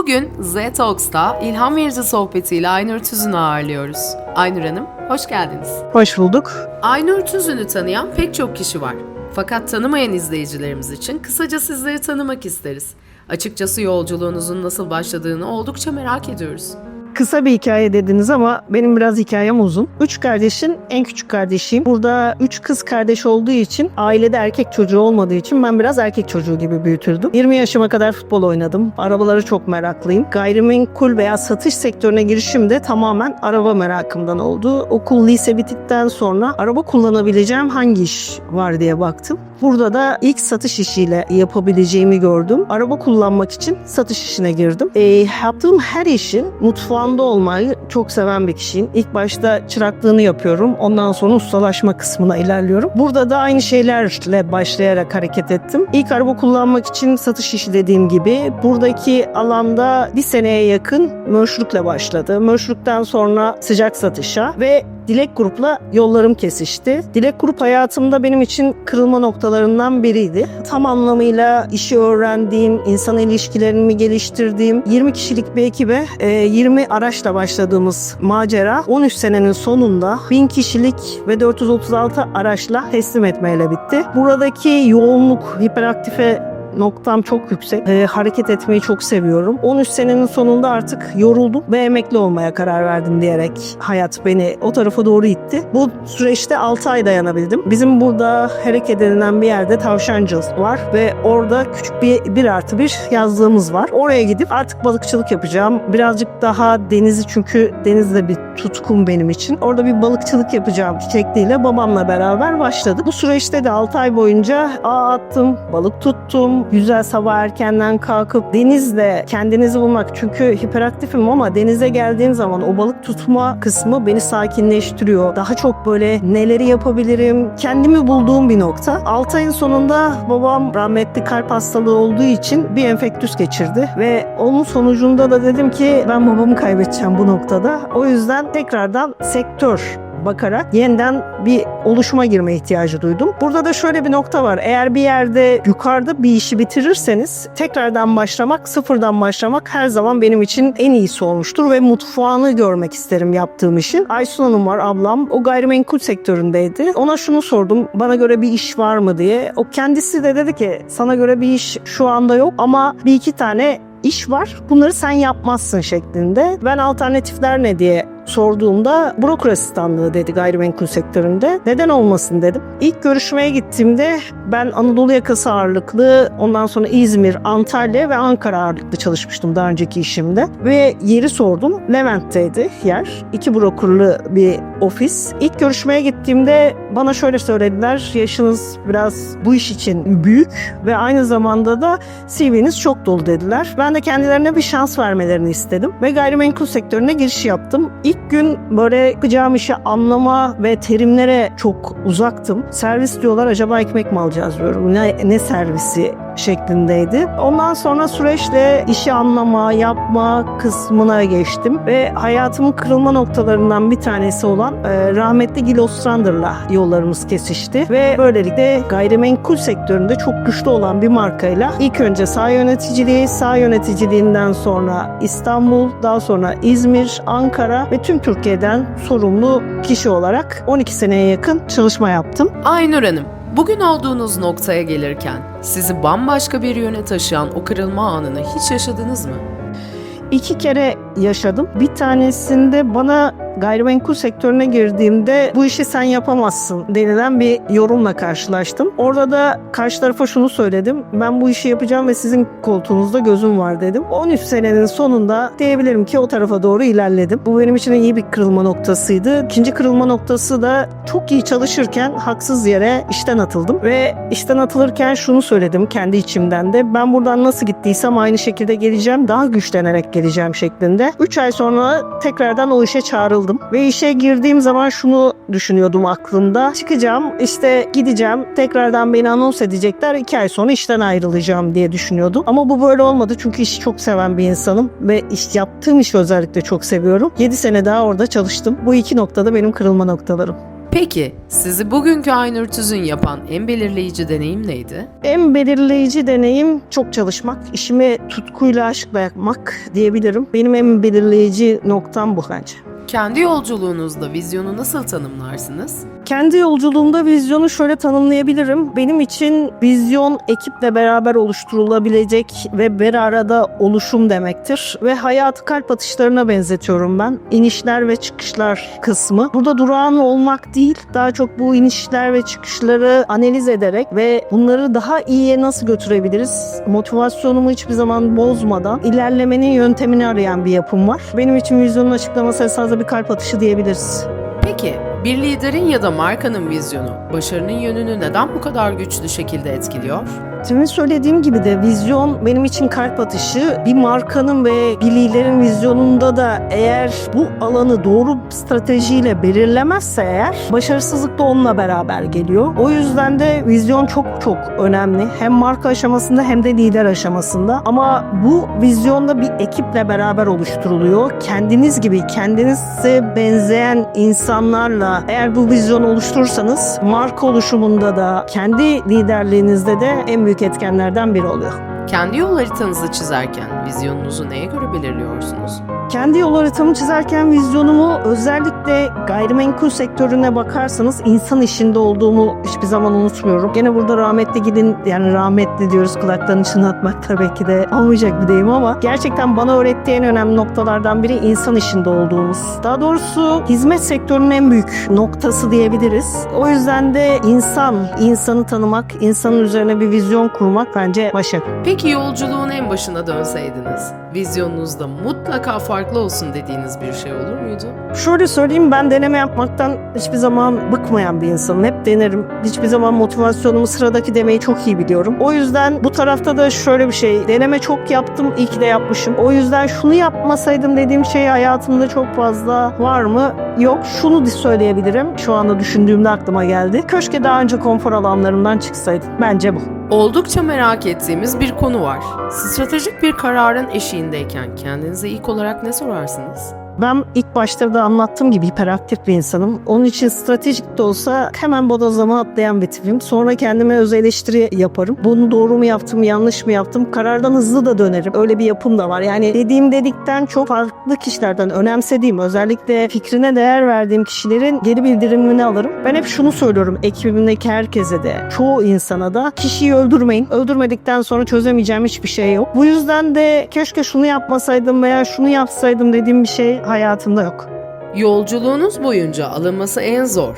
Bugün Z Talks'ta ilham verici sohbetiyle Aynur Tüzün'ü ağırlıyoruz. Aynur Hanım, hoş geldiniz. Hoş bulduk. Aynur Tüzün'ü tanıyan pek çok kişi var. Fakat tanımayan izleyicilerimiz için kısaca sizleri tanımak isteriz. Açıkçası yolculuğunuzun nasıl başladığını oldukça merak ediyoruz. Kısa bir hikaye dediniz ama benim biraz hikayem uzun. Üç kardeşin en küçük kardeşiyim. Burada üç kız kardeş olduğu için ailede erkek çocuğu olmadığı için ben biraz erkek çocuğu gibi büyütüldüm. 20 yaşıma kadar futbol oynadım. Arabaları çok meraklıyım. Gayrimenkul veya satış sektörüne girişim de tamamen araba merakımdan oldu. Okul lise bittikten sonra araba kullanabileceğim hangi iş var diye baktım. Burada da ilk satış işiyle yapabileceğimi gördüm. Araba kullanmak için satış işine girdim. E, yaptığım her işin mutfağında olmayı çok seven bir kişiyim. İlk başta çıraklığını yapıyorum. Ondan sonra ustalaşma kısmına ilerliyorum. Burada da aynı şeylerle başlayarak hareket ettim. İlk araba kullanmak için satış işi dediğim gibi buradaki alanda bir seneye yakın mörşlükle başladı. Mörşlükten sonra sıcak satışa ve Dilek Grup'la yollarım kesişti. Dilek Grup hayatımda benim için kırılma noktalarından biriydi. Tam anlamıyla işi öğrendiğim, insan ilişkilerimi geliştirdiğim 20 kişilik bir ekibe 20 araçla başladığımız macera 13 senenin sonunda 1000 kişilik ve 436 araçla teslim etmeyle bitti. Buradaki yoğunluk, hiperaktife noktam çok yüksek. E, hareket etmeyi çok seviyorum. 13 senenin sonunda artık yoruldum ve emekli olmaya karar verdim diyerek hayat beni o tarafa doğru itti. Bu süreçte 6 ay dayanabildim. Bizim burada hareket edilen bir yerde tavşancıl var ve orada küçük bir bir artı bir yazlığımız var. Oraya gidip artık balıkçılık yapacağım. Birazcık daha denizi çünkü denizde bir tutkum benim için. Orada bir balıkçılık yapacağım şekliyle babamla beraber başladı. Bu süreçte de 6 ay boyunca ağ attım, balık tuttum, güzel sabah erkenden kalkıp denizde kendinizi bulmak. Çünkü hiperaktifim ama denize geldiğim zaman o balık tutma kısmı beni sakinleştiriyor. Daha çok böyle neleri yapabilirim kendimi bulduğum bir nokta. 6 ayın sonunda babam rahmetli kalp hastalığı olduğu için bir enfektüs geçirdi ve onun sonucunda da dedim ki ben babamı kaybedeceğim bu noktada. O yüzden tekrardan sektör bakarak yeniden bir oluşuma girme ihtiyacı duydum. Burada da şöyle bir nokta var. Eğer bir yerde yukarıda bir işi bitirirseniz tekrardan başlamak, sıfırdan başlamak her zaman benim için en iyisi olmuştur ve mutfağını görmek isterim yaptığım işin. Aysun Hanım var ablam. O gayrimenkul sektöründeydi. Ona şunu sordum. Bana göre bir iş var mı diye. O kendisi de dedi ki sana göre bir iş şu anda yok ama bir iki tane iş var. Bunları sen yapmazsın şeklinde. Ben alternatifler ne diye sorduğumda broker asistanlığı dedi gayrimenkul sektöründe. Neden olmasın dedim. İlk görüşmeye gittiğimde ben Anadolu yakası ağırlıklı ondan sonra İzmir, Antalya ve Ankara ağırlıklı çalışmıştım daha önceki işimde. Ve yeri sordum. Levent'teydi yer. İki brokerlı bir ofis. İlk görüşmeye gittiğimde bana şöyle söylediler. Yaşınız biraz bu iş için büyük ve aynı zamanda da CV'niz çok dolu dediler. Ben de kendilerine bir şans vermelerini istedim ve gayrimenkul sektörüne giriş yaptım. İlk gün böyle yapacağım işi anlama ve terimlere çok uzaktım. Servis diyorlar acaba ekmek mi alacağız diyorum. Ne, ne servisi şeklindeydi. Ondan sonra süreçte işi anlama, yapma kısmına geçtim ve hayatımın kırılma noktalarından bir tanesi olan e, rahmetli Gil Ostrander'la yollarımız kesişti ve böylelikle gayrimenkul sektöründe çok güçlü olan bir markayla ilk önce sağ yöneticiliği, sağ yöneticiliğinden sonra İstanbul, daha sonra İzmir, Ankara ve tüm Türkiye'den sorumlu kişi olarak 12 seneye yakın çalışma yaptım. Aynur Hanım, bugün olduğunuz noktaya gelirken sizi bambaşka bir yöne taşıyan o kırılma anını hiç yaşadınız mı? İki kere yaşadım. Bir tanesinde bana gayrimenkul sektörüne girdiğimde bu işi sen yapamazsın denilen bir yorumla karşılaştım. Orada da karşı tarafa şunu söyledim. Ben bu işi yapacağım ve sizin koltuğunuzda gözüm var dedim. 13 senenin sonunda diyebilirim ki o tarafa doğru ilerledim. Bu benim için iyi bir kırılma noktasıydı. İkinci kırılma noktası da çok iyi çalışırken haksız yere işten atıldım. Ve işten atılırken şunu söyledim kendi içimden de. Ben buradan nasıl gittiysem aynı şekilde geleceğim. Daha güçlenerek geleceğim şeklinde. 3 ay sonra tekrardan o işe çağrıldım. Ve işe girdiğim zaman şunu düşünüyordum aklımda. Çıkacağım, işte gideceğim, tekrardan beni anons edecekler. 2 ay sonra işten ayrılacağım diye düşünüyordum. Ama bu böyle olmadı çünkü işi çok seven bir insanım. Ve iş yaptığım işi özellikle çok seviyorum. 7 sene daha orada çalıştım. Bu iki noktada benim kırılma noktalarım. Peki, sizi bugünkü Aynur Tüzün yapan en belirleyici deneyim neydi? En belirleyici deneyim çok çalışmak, işimi tutkuyla aşkla yapmak diyebilirim. Benim en belirleyici noktam bu bence. Kendi yolculuğunuzda vizyonu nasıl tanımlarsınız? Kendi yolculuğumda vizyonu şöyle tanımlayabilirim. Benim için vizyon ekiple beraber oluşturulabilecek ve bir arada oluşum demektir. Ve hayatı kalp atışlarına benzetiyorum ben. İnişler ve çıkışlar kısmı. Burada durağan olmak değil, daha çok bu inişler ve çıkışları analiz ederek ve bunları daha iyiye nasıl götürebiliriz? Motivasyonumu hiçbir zaman bozmadan ilerlemenin yöntemini arayan bir yapım var. Benim için vizyonun açıklaması esasında bir kalp atışı diyebiliriz. Peki, bir liderin ya da markanın vizyonu başarının yönünü neden bu kadar güçlü şekilde etkiliyor? Demin söylediğim gibi de vizyon benim için kalp atışı. Bir markanın ve bir liderin vizyonunda da eğer bu alanı doğru stratejiyle belirlemezse eğer başarısızlık da onunla beraber geliyor. O yüzden de vizyon çok çok önemli. Hem marka aşamasında hem de lider aşamasında. Ama bu vizyonda bir ekiple beraber oluşturuluyor. Kendiniz gibi kendinize benzeyen insanlarla eğer bu vizyonu oluşturursanız marka oluşumunda da kendi liderliğinizde de en büyük etkenlerden biri oluyor. Kendi yol haritanızı çizerken vizyonunuzu neye göre belirliyorsunuz? Kendi yol haritamı çizerken vizyonumu özellikle gayrimenkul sektörüne bakarsanız insan işinde olduğumu hiçbir zaman unutmuyorum. Gene burada rahmetli gidin yani rahmetli diyoruz kulaklarını çınlatmak tabii ki de olmayacak bir deyim ama gerçekten bana öğrettiği en önemli noktalardan biri insan işinde olduğumuz. Daha doğrusu hizmet sektörünün en büyük noktası diyebiliriz. O yüzden de insan, insanı tanımak, insanın üzerine bir vizyon kurmak bence başarı. Peki yolculuğun en başına dönseydiniz, vizyonunuzda mutlaka farklı olsun dediğiniz bir şey olur muydu? Şöyle söyleyeyim ben deneme yapmaktan hiçbir zaman bıkmayan bir insanım. Hep denerim. Hiçbir zaman motivasyonumu sıradaki demeyi çok iyi biliyorum. O yüzden bu tarafta da şöyle bir şey. Deneme çok yaptım. iyi ki de yapmışım. O yüzden şunu yapmasaydım dediğim şey hayatımda çok fazla var mı? Yok. Şunu söyleyebilirim. Şu anda düşündüğümde aklıma geldi. Köşke daha önce konfor alanlarımdan çıksaydım. Bence bu. Oldukça merak ettiğimiz bir konu var. Stratejik bir kararın eşiğindeyken kendinize ilk olarak ne sorarsınız? Ben ilk başta da anlattığım gibi hiperaktif bir insanım. Onun için stratejik de olsa hemen bodozlama atlayan bir tipim. Sonra kendime öz eleştiri yaparım. Bunu doğru mu yaptım, yanlış mı yaptım? Karardan hızlı da dönerim. Öyle bir yapım da var. Yani dediğim dedikten çok farklı kişilerden önemsediğim, özellikle fikrine değer verdiğim kişilerin geri bildirimini alırım. Ben hep şunu söylüyorum ekibimdeki herkese de, çoğu insana da kişiyi öldürmeyin. Öldürmedikten sonra çözemeyeceğim hiçbir şey yok. Bu yüzden de keşke şunu yapmasaydım veya şunu yapsaydım dediğim bir şey hayatımda yok. Yolculuğunuz boyunca alınması en zor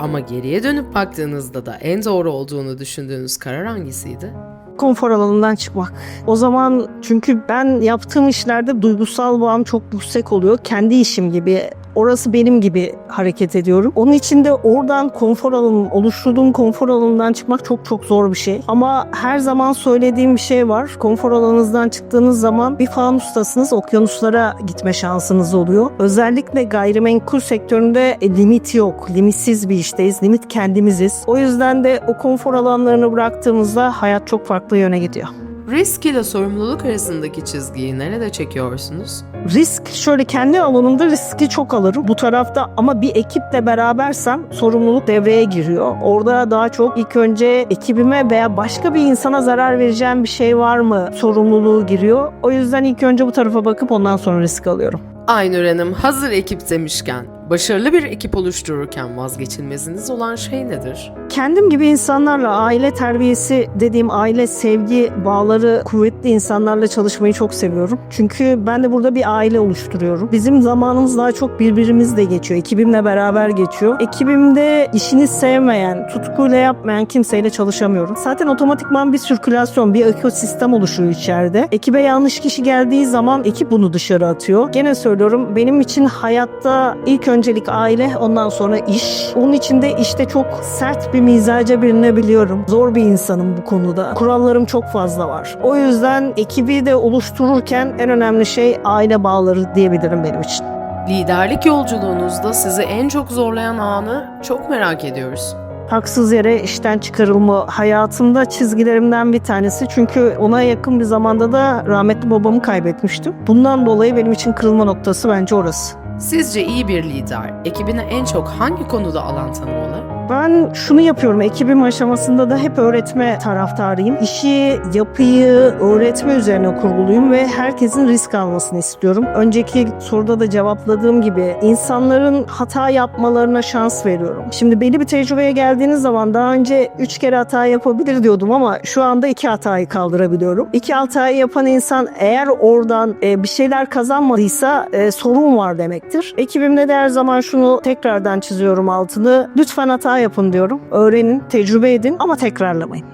ama geriye dönüp baktığınızda da en doğru olduğunu düşündüğünüz karar hangisiydi? konfor alanından çıkmak. O zaman çünkü ben yaptığım işlerde duygusal bağım çok yüksek oluyor. Kendi işim gibi orası benim gibi hareket ediyorum. Onun için de oradan konfor alanım, oluşturduğum konfor alanından çıkmak çok çok zor bir şey. Ama her zaman söylediğim bir şey var. Konfor alanınızdan çıktığınız zaman bir fanustasınız, okyanuslara gitme şansınız oluyor. Özellikle gayrimenkul sektöründe e, limit yok. Limitsiz bir işteyiz. Limit kendimiziz. O yüzden de o konfor alanlarını bıraktığımızda hayat çok farklı yöne gidiyor. Risk ile sorumluluk arasındaki çizgiyi nerede çekiyorsunuz? Risk şöyle kendi alanımda riski çok alırım bu tarafta ama bir ekiple berabersem sorumluluk devreye giriyor. Orada daha çok ilk önce ekibime veya başka bir insana zarar vereceğim bir şey var mı sorumluluğu giriyor. O yüzden ilk önce bu tarafa bakıp ondan sonra risk alıyorum. Aynur Hanım hazır ekip demişken, başarılı bir ekip oluştururken vazgeçilmeziniz olan şey nedir? Kendim gibi insanlarla aile terbiyesi dediğim aile sevgi bağları kuvvetli insanlarla çalışmayı çok seviyorum. Çünkü ben de burada bir aile oluşturuyorum. Bizim zamanımız daha çok birbirimizle geçiyor. Ekibimle beraber geçiyor. Ekibimde işini sevmeyen, tutkuyla yapmayan kimseyle çalışamıyorum. Zaten otomatikman bir sirkülasyon, bir ekosistem oluşuyor içeride. Ekibe yanlış kişi geldiği zaman ekip bunu dışarı atıyor. Gene söylüyorum benim için hayatta ilk öncelik aile ondan sonra iş. Onun için de işte çok sert bir mizaca bürünebiliyorum. Zor bir insanım bu konuda. Kurallarım çok fazla var. O yüzden ekibi de oluştururken en önemli şey aile bağları diyebilirim benim için. Liderlik yolculuğunuzda sizi en çok zorlayan anı çok merak ediyoruz. Haksız yere işten çıkarılma hayatımda çizgilerimden bir tanesi. Çünkü ona yakın bir zamanda da rahmetli babamı kaybetmiştim. Bundan dolayı benim için kırılma noktası bence orası. Sizce iyi bir lider ekibine en çok hangi konuda alan tanımalı? Ben şunu yapıyorum. Ekibim aşamasında da hep öğretme taraftarıyım. İşi, yapıyı öğretme üzerine kurguluyum ve herkesin risk almasını istiyorum. Önceki soruda da cevapladığım gibi insanların hata yapmalarına şans veriyorum. Şimdi belli bir tecrübeye geldiğiniz zaman daha önce 3 kere hata yapabilir diyordum ama şu anda 2 hatayı kaldırabiliyorum. 2 hatayı yapan insan eğer oradan e, bir şeyler kazanmadıysa e, sorun var demektir. Ekibimde de her zaman şunu tekrardan çiziyorum altını. Lütfen hata yapın diyorum. Öğrenin, tecrübe edin ama tekrarlamayın.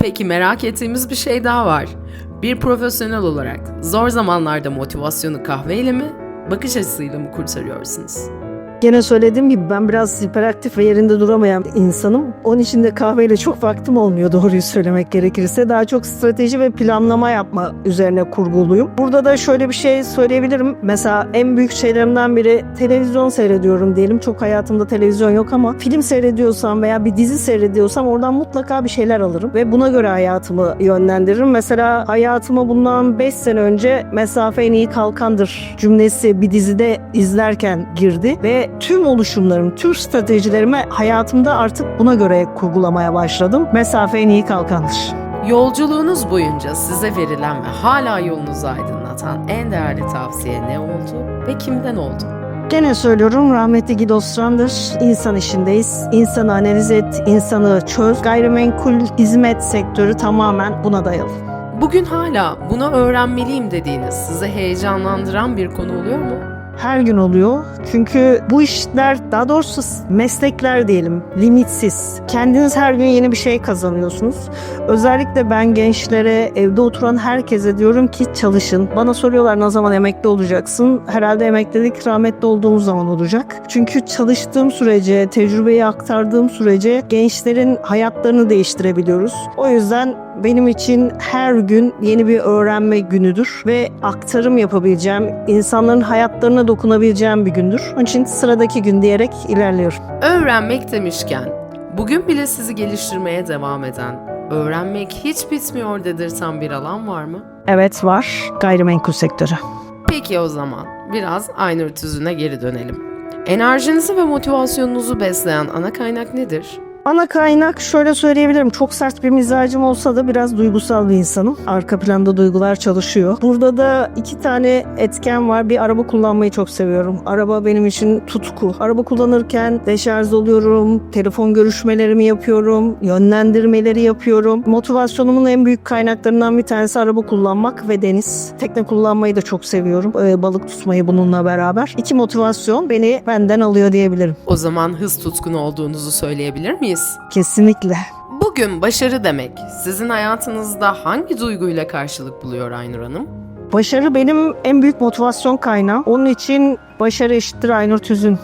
Peki merak ettiğimiz bir şey daha var. Bir profesyonel olarak zor zamanlarda motivasyonu kahveyle mi, bakış açısıyla mı kurtarıyorsunuz? Gene söylediğim gibi ben biraz hiperaktif ve yerinde duramayan insanım. Onun için de kahveyle çok vaktim olmuyor doğruyu söylemek gerekirse. Daha çok strateji ve planlama yapma üzerine kurguluyum. Burada da şöyle bir şey söyleyebilirim. Mesela en büyük şeylerimden biri televizyon seyrediyorum diyelim. Çok hayatımda televizyon yok ama film seyrediyorsam veya bir dizi seyrediyorsam oradan mutlaka bir şeyler alırım. Ve buna göre hayatımı yönlendiririm. Mesela hayatıma bundan 5 sene önce mesafe en iyi kalkandır cümlesi bir dizide izlerken girdi ve tüm oluşumlarım, tüm stratejilerimi hayatımda artık buna göre kurgulamaya başladım. Mesafe en iyi kalkandır. Yolculuğunuz boyunca size verilen ve hala yolunuzu aydınlatan en değerli tavsiye ne oldu ve kimden oldu? Gene söylüyorum rahmetli Guido Ostrander insan işindeyiz. İnsanı analiz et, insanı çöz. Gayrimenkul hizmet sektörü tamamen buna dayalı. Bugün hala bunu öğrenmeliyim dediğiniz, sizi heyecanlandıran bir konu oluyor mu? Her gün oluyor. Çünkü bu işler daha doğrusu meslekler diyelim limitsiz. Kendiniz her gün yeni bir şey kazanıyorsunuz. Özellikle ben gençlere, evde oturan herkese diyorum ki çalışın. Bana soruyorlar ne zaman emekli olacaksın? Herhalde emeklilik rahmetli olduğumuz zaman olacak. Çünkü çalıştığım sürece, tecrübeyi aktardığım sürece gençlerin hayatlarını değiştirebiliyoruz. O yüzden benim için her gün yeni bir öğrenme günüdür ve aktarım yapabileceğim, insanların hayatlarına dokunabileceğim bir gündür. Onun için sıradaki gün diyerek ilerliyorum. Öğrenmek demişken, bugün bile sizi geliştirmeye devam eden, öğrenmek hiç bitmiyor dedirten bir alan var mı? Evet var, gayrimenkul sektörü. Peki o zaman biraz Aynur Tüzü'ne geri dönelim. Enerjinizi ve motivasyonunuzu besleyen ana kaynak nedir? Ana kaynak şöyle söyleyebilirim. Çok sert bir mizacım olsa da biraz duygusal bir insanım. Arka planda duygular çalışıyor. Burada da iki tane etken var. Bir araba kullanmayı çok seviyorum. Araba benim için tutku. Araba kullanırken deşarj oluyorum. Telefon görüşmelerimi yapıyorum. Yönlendirmeleri yapıyorum. Motivasyonumun en büyük kaynaklarından bir tanesi araba kullanmak ve deniz. Tekne kullanmayı da çok seviyorum. Ee, balık tutmayı bununla beraber. İki motivasyon beni benden alıyor diyebilirim. O zaman hız tutkunu olduğunuzu söyleyebilir miyiz? Kesinlikle. Bugün başarı demek sizin hayatınızda hangi duyguyla karşılık buluyor Aynur Hanım? Başarı benim en büyük motivasyon kaynağım. Onun için başarı eşittir Aynur Tüzün.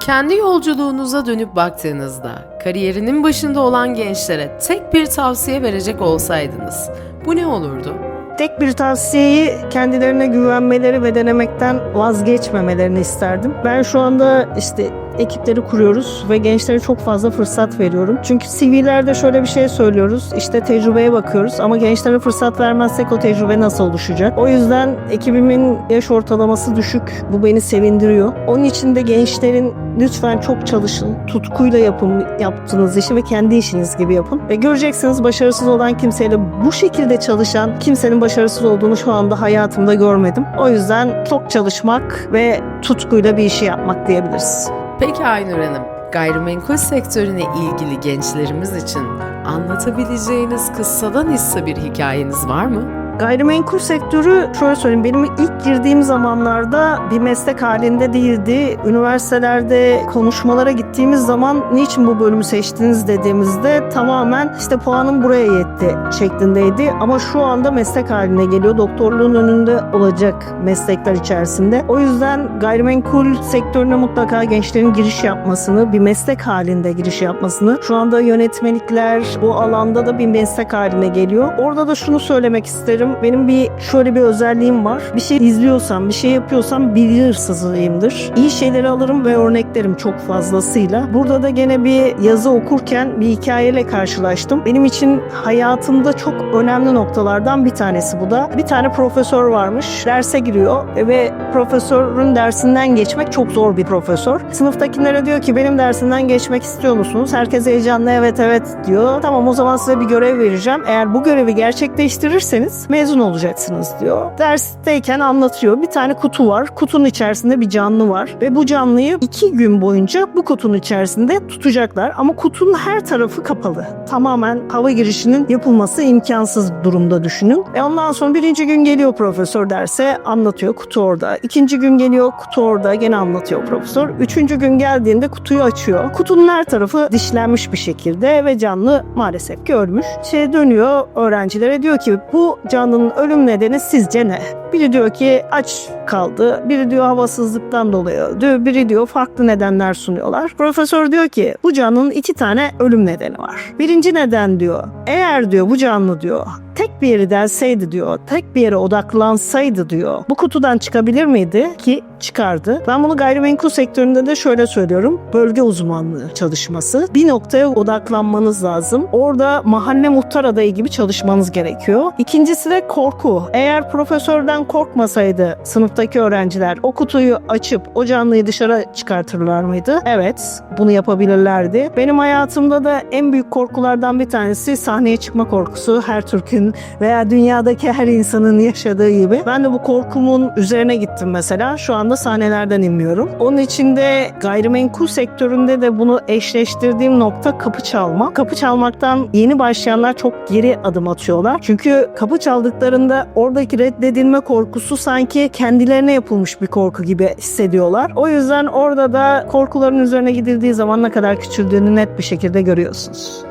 Kendi yolculuğunuza dönüp baktığınızda kariyerinin başında olan gençlere tek bir tavsiye verecek olsaydınız bu ne olurdu? Tek bir tavsiyeyi kendilerine güvenmeleri ve denemekten vazgeçmemelerini isterdim. Ben şu anda işte ekipleri kuruyoruz ve gençlere çok fazla fırsat veriyorum. Çünkü CV'lerde şöyle bir şey söylüyoruz. İşte tecrübeye bakıyoruz ama gençlere fırsat vermezsek o tecrübe nasıl oluşacak? O yüzden ekibimin yaş ortalaması düşük. Bu beni sevindiriyor. Onun için de gençlerin lütfen çok çalışın. Tutkuyla yapın yaptığınız işi ve kendi işiniz gibi yapın. Ve göreceksiniz başarısız olan kimseyle bu şekilde çalışan kimsenin başarısız olduğunu şu anda hayatımda görmedim. O yüzden çok çalışmak ve tutkuyla bir işi yapmak diyebiliriz. Peki Aynur Hanım, gayrimenkul sektörüne ilgili gençlerimiz için anlatabileceğiniz kıssadan hisse bir hikayeniz var mı? Gayrimenkul sektörü şöyle söyleyeyim benim ilk girdiğim zamanlarda bir meslek halinde değildi. Üniversitelerde konuşmalara gittiğimiz zaman niçin bu bölümü seçtiniz dediğimizde tamamen işte puanım buraya yetti şeklindeydi. Ama şu anda meslek haline geliyor. Doktorluğun önünde olacak meslekler içerisinde. O yüzden gayrimenkul sektörüne mutlaka gençlerin giriş yapmasını, bir meslek halinde giriş yapmasını. Şu anda yönetmelikler bu alanda da bir meslek haline geliyor. Orada da şunu söylemek isterim. Ederim. Benim bir şöyle bir özelliğim var. Bir şey izliyorsam, bir şey yapıyorsam bilgi hırsızıyımdır. İyi şeyleri alırım ve örneklerim çok fazlasıyla. Burada da gene bir yazı okurken bir hikayeyle karşılaştım. Benim için hayatımda çok önemli noktalardan bir tanesi bu da. Bir tane profesör varmış. Derse giriyor ve profesörün dersinden geçmek çok zor bir profesör. Sınıftakilere diyor ki benim dersinden geçmek istiyor musunuz? Herkes heyecanlı evet evet diyor. Tamam o zaman size bir görev vereceğim. Eğer bu görevi gerçekleştirirseniz mezun olacaksınız diyor. Dersteyken anlatıyor. Bir tane kutu var. Kutunun içerisinde bir canlı var. Ve bu canlıyı iki gün boyunca bu kutunun içerisinde tutacaklar. Ama kutunun her tarafı kapalı. Tamamen hava girişinin yapılması imkansız durumda düşünün. E ondan sonra birinci gün geliyor profesör derse anlatıyor. Kutu orada. İkinci gün geliyor kutu orada. Gene anlatıyor profesör. Üçüncü gün geldiğinde kutuyu açıyor. Kutunun her tarafı dişlenmiş bir şekilde ve canlı maalesef ki ölmüş. Şey dönüyor öğrencilere diyor ki bu canlının ölüm nedeni sizce ne? Biri diyor ki aç kaldı. Biri diyor havasızlıktan dolayı öldü. Biri diyor farklı nedenler sunuyorlar. Profesör diyor ki bu canlının iki tane ölüm nedeni var. Birinci neden diyor. Eğer diyor bu canlı diyor tek bir yere delseydi diyor, tek bir yere odaklansaydı diyor, bu kutudan çıkabilir miydi? Ki çıkardı. Ben bunu gayrimenkul sektöründe de şöyle söylüyorum. Bölge uzmanlığı çalışması. Bir noktaya odaklanmanız lazım. Orada mahalle muhtar adayı gibi çalışmanız gerekiyor. İkincisi de korku. Eğer profesörden korkmasaydı sınıftaki öğrenciler o kutuyu açıp o canlıyı dışarı çıkartırlar mıydı? Evet, bunu yapabilirlerdi. Benim hayatımda da en büyük korkulardan bir tanesi sahneye çıkma korkusu. Her Türk'ün veya dünyadaki her insanın yaşadığı gibi. Ben de bu korkumun üzerine gittim mesela. Şu anda sahnelerden inmiyorum. Onun için de gayrimenkul sektöründe de bunu eşleştirdiğim nokta kapı çalma. Kapı çalmaktan yeni başlayanlar çok geri adım atıyorlar. Çünkü kapı çaldıklarında oradaki reddedilme korkusu sanki kendilerine yapılmış bir korku gibi hissediyorlar. O yüzden orada da korkuların üzerine gidildiği zaman ne kadar küçüldüğünü net bir şekilde görüyorsunuz.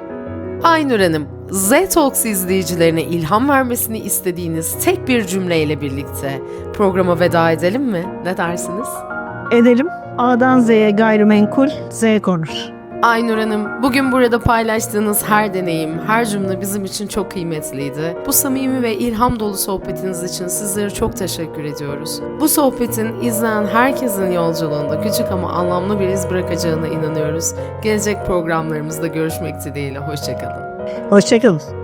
Aynur Hanım, Z-Talks izleyicilerine ilham vermesini istediğiniz tek bir cümleyle birlikte programa veda edelim mi? Ne dersiniz? Edelim. A'dan Z'ye gayrimenkul, Z konur. Aynur Hanım, bugün burada paylaştığınız her deneyim, her cümle bizim için çok kıymetliydi. Bu samimi ve ilham dolu sohbetiniz için sizlere çok teşekkür ediyoruz. Bu sohbetin izleyen herkesin yolculuğunda küçük ama anlamlı bir iz bırakacağına inanıyoruz. Gelecek programlarımızda görüşmek dileğiyle, hoşçakalın. Hoşçakalın.